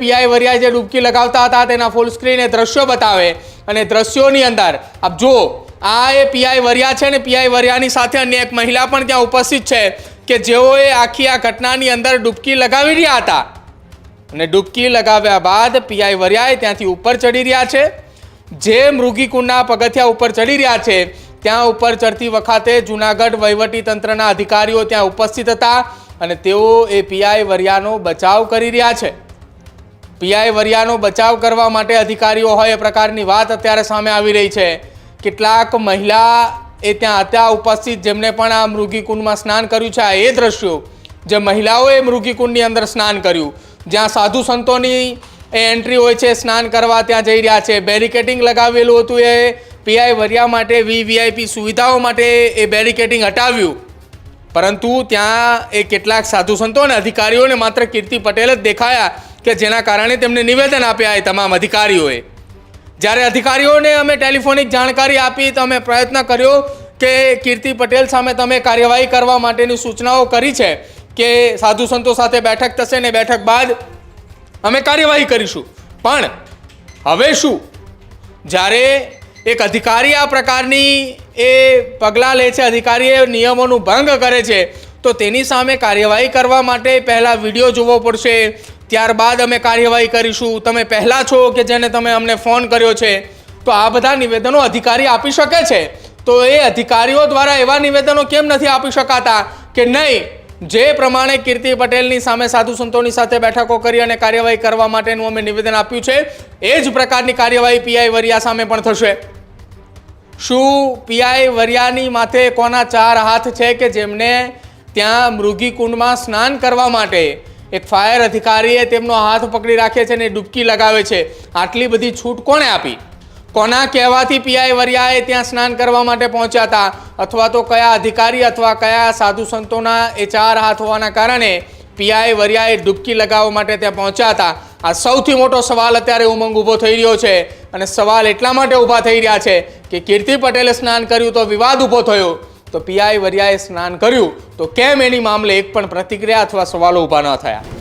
PI Variya જે ડૂબકી લગાવતા હતા તેના ફૂલ સ્ક્રીન દ્રશ્યો બતાવે. અને દ્રશ્યોની અંદર, આપ જુઓ, આ એ પીઆઈ વરિયા છે ને પીઆઈ વરિયાની સાથે અન્ય એક મહિલા પણ ત્યાં ઉપસ્થિત છે કે જેઓએ આખી આ ઘટનાની અંદર ડૂબકી લગાવી રહ્યા હતા. અને ડૂબકી લગાવ્યા બાદ પીઆઈ વરિયાએ ત્યાંથી ઉપર ચડી રહ્યા છે. જે મૃગીકુંડના પગથિયા ઉપર ચડી રહ્યા છે, ત્યાં ઉપર ચડતી વખતે જુનાગઢ વહીવટી તંત્રના અધિકારીઓ ત્યાં ઉપસ્થિત હતા અને તેઓ એ પીઆઈ વરિયાનો બચાવ કરી રહ્યા છે. પીઆઈ વરિયાનો બચાવ કરવા માટે અધિકારીઓ હોય એ પ્રકારની વાત અત્યારે સામે આવી રહી છે. કેટલાક મહિલા એ ત્યાં હતા, ઉપસ્થિત જેમણે પણ આ મૃગીકુંડમાં સ્નાન કર્યું છે. આ એ દ્રશ્યો જે મહિલાઓએ મૃગીકુંડની અંદર સ્નાન કર્યું. જ્યાં સાધુ સંતોની એ એન્ટ્રી હોય છે, સ્નાન કરવા ત્યાં જઈ રહ્યા છે. બેરિકેટિંગ લગાવેલું હતું એ પીઆઈ વરિયા માટે, વીવીઆઈપી સુવિધાઓ માટે એ બેરિકેટિંગ હટાવ્યું. પરંતુ ત્યાં એ કેટલાક સાધુ સંતો અને અધિકારીઓને માત્ર કીર્તિ પટેલ જ દેખાયા. કે જેના કારણે તેમને નિવેદન આપ્યા એ તમામ અધિકારીઓએ. જ્યારે અધિકારીઓને અમે ટેલિફોનિક જાણકારી આપી તો અમે પ્રયત્ન કર્યો કે કીર્તિ પટેલ સામે તમે કાર્યવાહી કરવા માટેની સૂચનાઓ કરી છે કે સાધુ સંતો સાથે બેઠક થશે ને બેઠક બાદ અમે કાર્યવાહી કરીશું. પણ હવે શું? જ્યારે એક અધિકારી આ પ્રકારની એ પગલાં લે છે, અધિકારીએ નિયમોનું ભંગ કરે છે, તો તેની સામે કાર્યવાહી કરવા માટે પહેલાં વીડિયો જોવો પડશે ત્યારબાદ અમે કાર્યવાહી કરીશું. તમે પહેલાં છો કે જેને તમે અમને ફોન કર્યો છે, તો આ બધા નિવેદનો અધિકારી આપી શકે છે? તો એ અધિકારીઓ દ્વારા એવા નિવેદનો કેમ નથી આપી શકાતા કે નહીં? જે પ્રમાણે કીર્તિ પટેલની સામે સાધુ સંતોની સાથે બેઠકો કરી અને કાર્યવાહી કરવા માટેનું અમે નિવેદન આપ્યું છે, એ જ પ્રકારની કાર્યવાહી પીઆઈ વરિયા સામે પણ થશે. શું પીઆઈ વરિયાની માથે કોના ચાર હાથ છે કે જેમને ત્યાં મૃગીકુંડમાં સ્નાન કરવા માટે એક ફાયર અધિકારીએ તેમનો હાથ પકડી રાખે છે અને ડૂબકી લગાવે છે. આટલી બધી છૂટ કોણે આપી? કોના કહેવાથી પીઆઈ વરિયાએ ત્યાં સ્નાન કરવા માટે પહોંચ્યા હતા? અથવા તો કયા અધિકારી અથવા કયા સાધુ સંતોના એ ચાર હાથ હોવાના કારણે પીઆઈ વરિયાએ ડૂબકી લગાવવા માટે ત્યાં પહોંચ્યા હતા? આ સૌથી મોટો સવાલ અત્યારે ઉમંગ ઊભો થઈ રહ્યો છે. અને સવાલ એટલા માટે ઊભા થઈ રહ્યા છે કે કીર્તિ પટેલે સ્નાન કર્યું તો વિવાદ ઊભો થયો. તો પીઆઈ વરિયાએ સ્નાન કર્યું, તો કેમ એની મામલે એક પણ પ્રતિક્રિયા અથવા સવાલો ઊભા ન થયા?